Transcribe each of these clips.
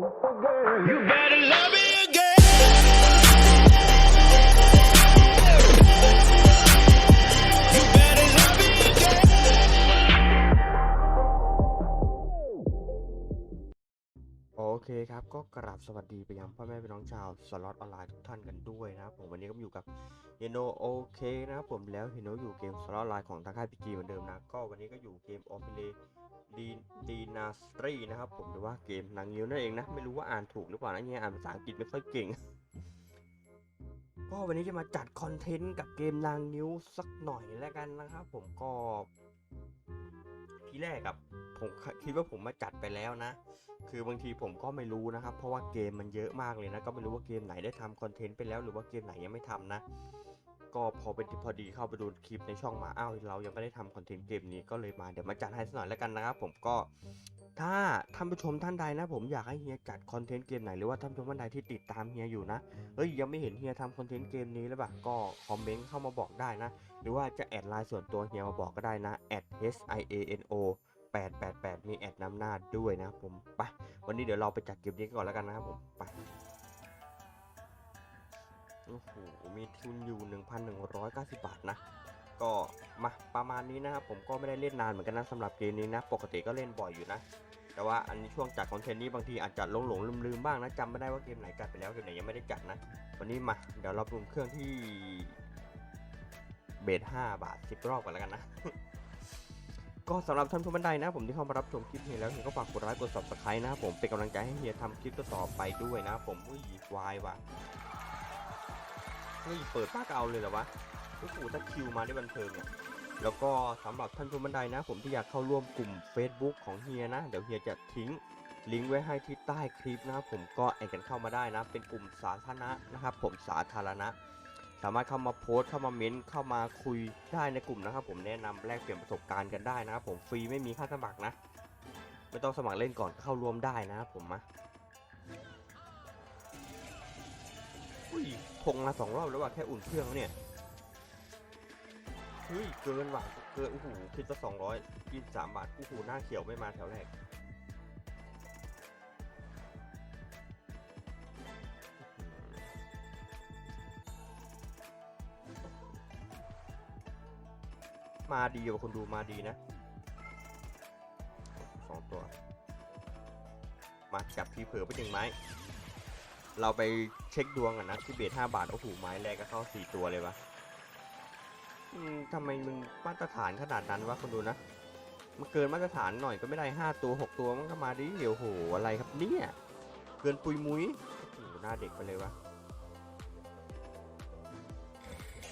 You better love me ก็กราบสวัสดีไปยังพ่อแม่พี่น้องชาวสล็อตออนไลน์ทุกท่านกันด้วยนะครับผมวันนี้ก็อยู่กับเฮโนโอเคนะครับผมแล้วเฮโนอยู่เกมสล็อตออนไลน์ของทางค่ายพีจีเหมือนเดิมนะ ก็วันนี้ก็อยู่เกมออฟฟิเลดีดีนาสตรีนะครับผมหรือว่าเกมนางงิ้วนั่นเองนะ ไม่รู้ว่าอ่านถูกหรือเปล่านะเนี่ยอ่านภาษาอังกฤษไม่ค่อยเก่ง ก็วันนี้จะมาจัดคอนเทนต์กับเกมนางนิ้วสักหน่อยแล้วกันนะครับผมก็ ทีแรกกับผมคิดว่าผมมาจัดไปแล้วนะ คือบางทีผมก็ไม่รู้นะครับ เพราะว่าเกมมันเยอะมากเลยนะ ก็ไม่รู้ว่าเกมไหนได้ทำคอนเทนต์ไปแล้วหรือว่าเกมไหนยังไม่ทำนะ ก็พอเป็นพอดีเข้าไปดูคลิปในช่องมาอ้าวเรายังไม่ได้ทำคอนเทนต์เกมนี้ก็เลยมาเดี๋ยวมาจัดให้สักหน่อยแล้วกันนะครับผมก็ถ้าท่านผู้ชมท่านใดนะ ผมอยากให้เฮียจัดคอนเทนต์เกมไหนหรือว่าท่านผู้ชมท่านใดที่ติดตามเฮียอยู่นะเฮ้ยยังไม่เห็นเฮียทำคอนเทนต์เกมนี้แล้วปะก็คอมเมนต์เข้ามาบอกได้นะ หรือว่าจะแอดไลน์ส่วนตัวเฮียมาบอกก็ได้นะแอด h i a n o 888 มีแอดนำหน้าด้วยนะผมไปวันนี้เดี๋ยวเราไปจัดเกมนี้กันก่อนแล้วกันนะครับผมไป โอ้โห มีทุนอยู่ 1,190 บาทนะ ก็มาประมาณนี้นะครับ ผมก็ไม่ได้เล่นนานเหมือนกันนะสำหรับเกมนี้นะ ปกติก็เล่นบ่อยอยู่นะ แต่ว่าอันนี้ช่วงจัดคอนเทนต์นี้บางทีอาจจะหลงหลงลืมลืมๆบ้างนะจำไม่ได้ว่าเกมไหนจัดไปแล้วเกมไหนยังไม่ได้จัดนะ วันนี้มา เดี๋ยวเราปรุงเครื่องที่เบส5บาท 10 รอบกันแล้วกันนะก็สำหรับท่านผู้บันไดนะผมที่เข้ามารับชมคลิปเฮียแล้วเฮียก็ฝากกดไลค์กด subscribe นะครับผมเป็นกำลังใจให้เฮียทำคลิปต่อไปด้วยนะผมอุ้ยวายว่ะ ฮ้ยเปิดป้ากเอาเลยเหรอวะโอ้โหถ้าคิวมาได้บันเทิงอะแล้วก็สำหรับท่านผู้บันไดนะ ผมที่อยากเข้าร่วมกลุ่ม Facebook ของเฮียนะ เดี๋ยวเฮียจะทิ้งลิงก์ไว้ให้ที่ใต้คลิปนะครับผมก็แอดกันเข้ามาได้นะ เป็นกลุ่มสาธารณะนะครับ ผมสาธารณะ สามารถเข้ามาโพสต์เข้ามาเม้นเข้ามาคุยได้ในกลุ่มนะครับ ผมแนะนำแลกเปลี่ยนประสบการณ์กันได้นะครับผมฟรีไม่มีค่าสมัครนะไม่ต้องสมัครเล่นก่อนเข้าร่วมได้นะครับผมมะอุ้ย ทงมาสองรอบแล้วว่ะแค่อุ่นเครื่องเนี่ยเฮ้ยเกินว่ะเกินโอ้โหคิดว่าสองร้อยยี่สามบาทโอ้โหหน้าเขียวไม่มาแถวแรกมาดีกว่าคนดูมาดีนะสองตัว มาจับทีเผลอไปหนึ่งไม้ เราไปเช็คดวงกันนะที่เบสห้าบาท โอ้โห ไม้แรกก็เข้าสี่ตัวเลยวะทำไมมึงมาตรฐานขนาดนั้นวะคนดูนะ มันเกินมาตรฐานหน่อยก็ไม่ได้ห้าตัวหกตัวมันก็มาดิเดี๋ยวโหอะไรครับเนี่ย เกินปุยมุ้ยโอ้โหหน้าเด็กไปเลยวะ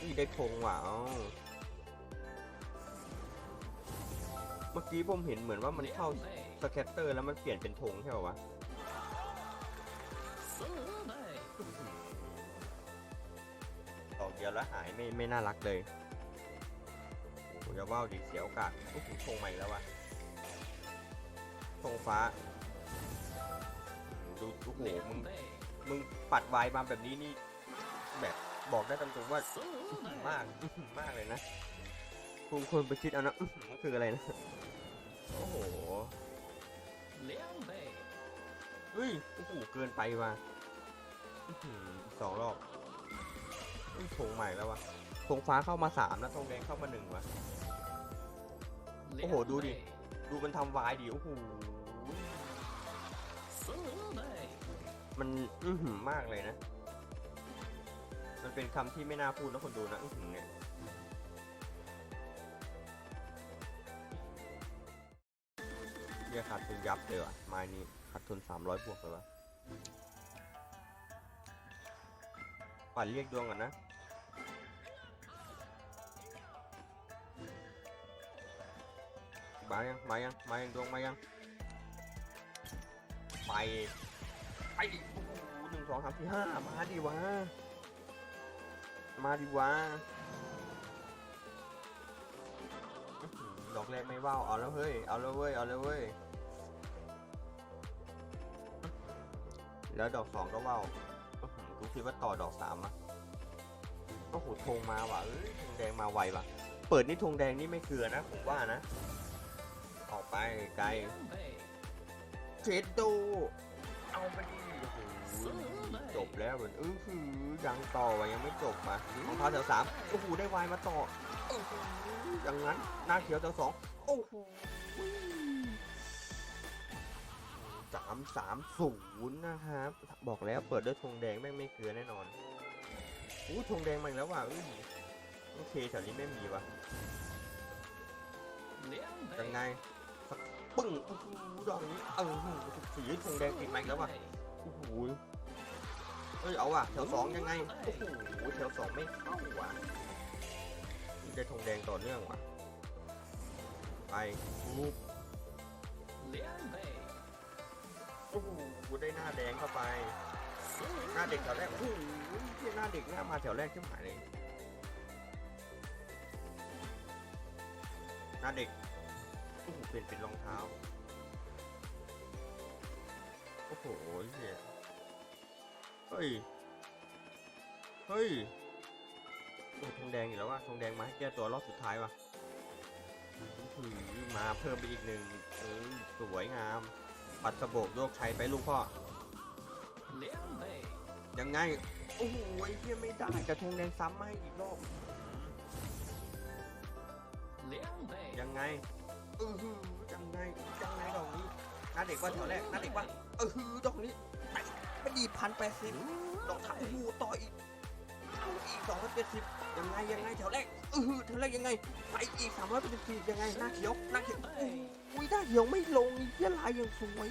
นี่ได้พงว่ะเอ้าเมื่อกี้ผมเห็นเหมือนว่ามันเข้าสแคตเตอร์แล้วมันเปลี่ยนเป็นธงใช่ป่าวะ แล้วหายไม่ไม่น่ารักเลยโอ้ยาว่าวดีเสียโอกาสโอ้โหธงใหม่แล้ววะธงฟ้า ดูโอ้โหมึงมึงปัดวายมาแบบนี้นี่ แบบบอกได้ตรงๆว่ามากมากเลยนะคุณควรไปคิดเอานะมันคืออะไรนะโอ้โหเฮ้ยโอ้โหเกินไปว่ะสองรอบ ธงใหม่แล้ววะธงฟ้าเข้ามาสามแล้วธงแดงเข้ามาหนึ่งวะ โอ้โหดูดิ ดูมันทำวายดิโอ้โหมันอื้อหือมากเลยนะ มันเป็นคำที่ไม่น่าพูดนะคนดูนะอื้อหือเนี่ยเรียกขาดทุนยับเลยว่ะไม้นี้ขาดทุนสามร้อยบวกเลยวะ ปั่นเรียกดวงก่อนนะมายังมายังมายังดวงมายังไปไปโอ้โหหนึ่งสองสามสี่ห้ามาดิวะมาดิวะอื้อหือดอกแรกไม่ว่าวเอาแล้วเฮ้ยเอาแล้วเว้ยเอาแล้วเว้ยแล้วดอกสองก็ว่าว กูคิดว่าต่อดอกสามอะโอ้โหธงมาว่ะเอ้ยธงแดงมาไวว่ะ เปิดนี่ธงแดงนี่ไม่เกลือนะ ผมว่านะ ออกไปไกลเจดโดเอาไปดิจบแล้วเหมือนอื้อหือยังต่อวะยังไม่จบมารองเท้าแถวสามโอ้โหได้วายมาต่ออย่างนั้นหน้าเขียวแถวสองโอ้โห สามสามศูนย์นะครับ บอกแล้วเปิดด้วยธงแดงแม่งไม่เกลือแน่นอนอู้ธงแดงมาแล้วว่ะโอเคแถวนี้ไม่มีว่ะยังไงสักปึ้งโอ้โหดอกนี้เออสีธงแดงติดมาแล้วว่ะโอ้โหเอ้ยเอาว่ะแถวสองยังไงโอ้โหแถวสองไม่เข้าว่ะได้ธงแดงต่อเนื่องว่ะไปรูป โอ้โหได้หน้าแดงเข้าไป หน้าเด็กแถวแรกโอ้โหเหี้ยหน้าเด็กหน้ามาแถวแรกที่หายเลย หน้าเด็กโอ้โหเปลี่ยนเป็นรองเท้า โอ้โหเหี้ยเฮ้ย เฮ้ยโอ้ธงแดงอีกแล้วว่ะธงแดงมาให้แก้ตัวรอบสุดท้ายว่ะมาเพิ่มไปอีกหนึ่งเออสวยงาม ปัดสะโบกโยกชัยไปลูกพ่อ ยังไง โอ้โหเหี้ยไม่ได้แต่ธงแดงซ้ำมาให้อีกรอบยังไงเออหือยังไงยังไงดอกนี้น้าเด็กว่าแถวแรกน้าเด็กว่าเออหือดอกนี้ไปไปดีพันแปดสิบดอกท้ายหูต่ออีก อีกสองร้อยเจ็ดสิบยังไงยังไงแถวแรกเออหือแถวแรกยังไงไปอีกสามร้อยแปดสิบสี่ยังไงหน้าเขียวหน้าเขียวโอ้ยหน้าเขียวไม่ลงเหี้ยลายอยังสวย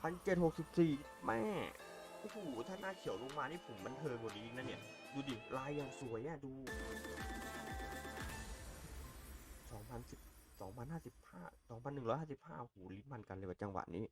พันเจ็ดหกสิบสี่แม่โอ้โหถ้าหน้าเขียวลงมานี่ผมบันเทิงกว่านี้นะเนี่ยดูดิลายอยังสวยอะดูสองพันสิบสองพันห้าสิบห้าสองพันหนึ่งร้อยห้าสิบห้าโอ้โหลิ้นมันกันเลยว่ะจังหวะนี้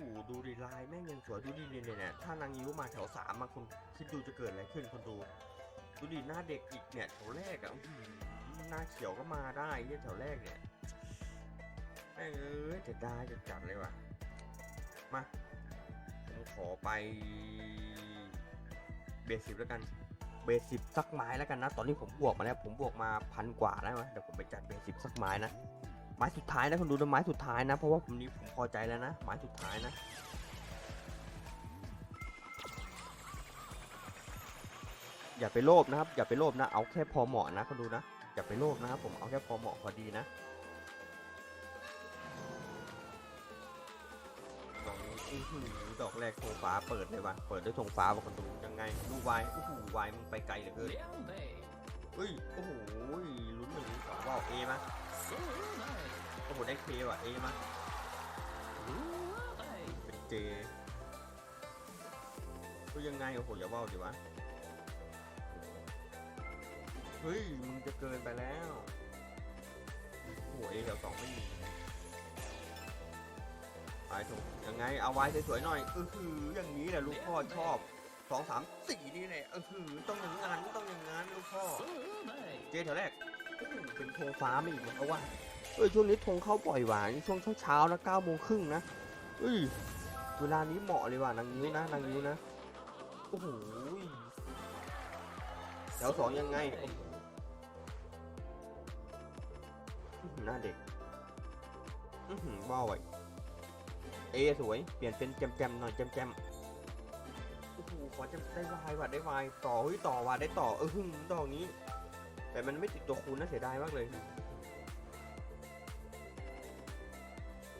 หดูดิลายแม่งยังสวยดูดิเนี่ยเนี่ยถ้านางยิ้วมาแถวสามมาคนคิดดูจะเกิดอะไรขึ้นคนดู ดูดิหน้าเด็กอีกเนี่ยแถวแรกอะอื้อหือหน้าเขียวก็มาได้เนี่ยแถวแรกเนี่ยแม่งเอ้ยจะได้จะจัดเลยว่ะมาผมขอไปเบสิบแล้วกันเบสิบสักไม้แล้วกันนะ ตอนนี้ผมบวกมาแล้ว ผมบวกมาพันกว่าแล้วนะเดี๋ยวผมไปจัดเบสิบสักไม้นะ ไม้สุดท้ายนะคุณดูนะไม้สุดท้ายนะ เพราะว่าผมนี้ผมพอใจแล้วนะไม้สุดท้ายนะอย่าไปโลภนะครับ อย่าไปโลภนะ เอาแค่พอเหมาะนะคุณดูนะ อย่าไปโลภนะครับผมเอาแค่พอเหมาะพอดีนะดอกอื้อหือดอกแรกธงฟ้าเปิดเลยว่ะเปิดด้วยธงฟ้าว่ะคนดูยังไงดูวายโอ้โหวายมึงไปไกลเหลือเกินเฮ้ยโอ้โหลุ้นหนึ่งสองว่าเอมา โอ้โหได้เคว่ะเอมาเป็นเจก็ยังไงโอ้โหอย่าว่าวดิวะ เฮ้ย มึงจะเกินไปแล้วโอ้โหเอแถวสองไม่มีไปถูกยังไงเอาไว้สวยๆหน่อยเออหืออย่างนี้แหละลูกพ่อชอบสองสามสี่นี่แหละเออหือต้องอย่างนั้นต้องอย่างนั้นลูกพ่อเจแถวแรก เป็นธงฟ้าม่อีกแล้วว่าเอ้ยช่วงนี้ธงเข้าบ่อยหวานช่วงเช้าๆนะเก้าโมงครึ่งนะเอ้ยเวลานี้เหมาะเลยว่ะนางนิ้วนะนางนิ้วนะโอ้โหแถวสองยังไงหน้าเด็กอือหือบ้าไว้เอสวย เปลี่ยนเป็นแจมๆหน่อยแจมๆโอ้โหขอจะได้วายว่ะได้วายต่อเฮ้ยต่อว่ะได้ต่อเออหึ่งดอกนี้ แต่มันไม่ติดตัวคูณนะเสียดายมากเลย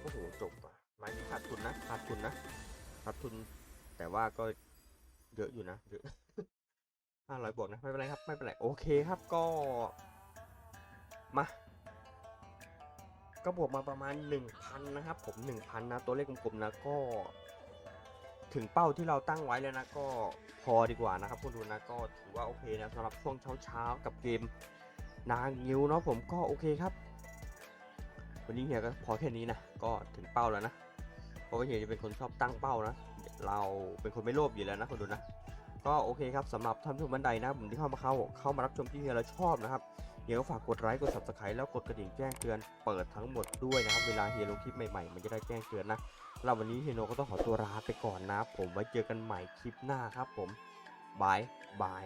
โอ้โห จบว่ะไม้นี้ขาดทุนนะขาดทุนนะขาดทุน แต่ว่าก็เยอะอยู่นะเยอะห้าร้อยบวกนะ ไม่เป็นไรครับ ไม่เป็นไร โอเคครับก็ มา ก็บวกมาประมาณ 1,000 นะครับ ผม 1,000 นะ ตัวเลขกลมๆนะก็ ถึงเป้าที่เราตั้งไว้แล้วนะก็พอดีกว่านะครับคุณดูนะก็ถือว่าโอเคนะสำหรับช่วงเช้าๆกับเกมนางงิ้วเนาะผมก็โอเคครับ วันนี้เฮียก็พอแค่นี้นะก็ถึงเป้าแล้วนะเพราะว่าเฮียจะเป็นคนชอบตั้งเป้านะ เราเป็นคนไม่โลภอยู่แล้วนะคุณดูนะก็โอเคครับสำหรับท่านผู้ชมบันไดนะผมที่เข้ามาเข้าเข้ามารับชมที่เฮียแล้วชอบนะครับ ฮียก็ฝากกดไลค์กด subscribe แล้วกดกระดิ่งแจ้งเตือนเปิดทั้งหมดด้วยนะครับ เวลาเฮียลงคลิปใหม่ๆ มันจะได้แจ้งเตือนนะแล้ววันนี้เฮียโนก็ต้องขอตัวลาไปก่อนนะผมไว้เจอกันใหม่คลิปหน้าครับผมบายบาย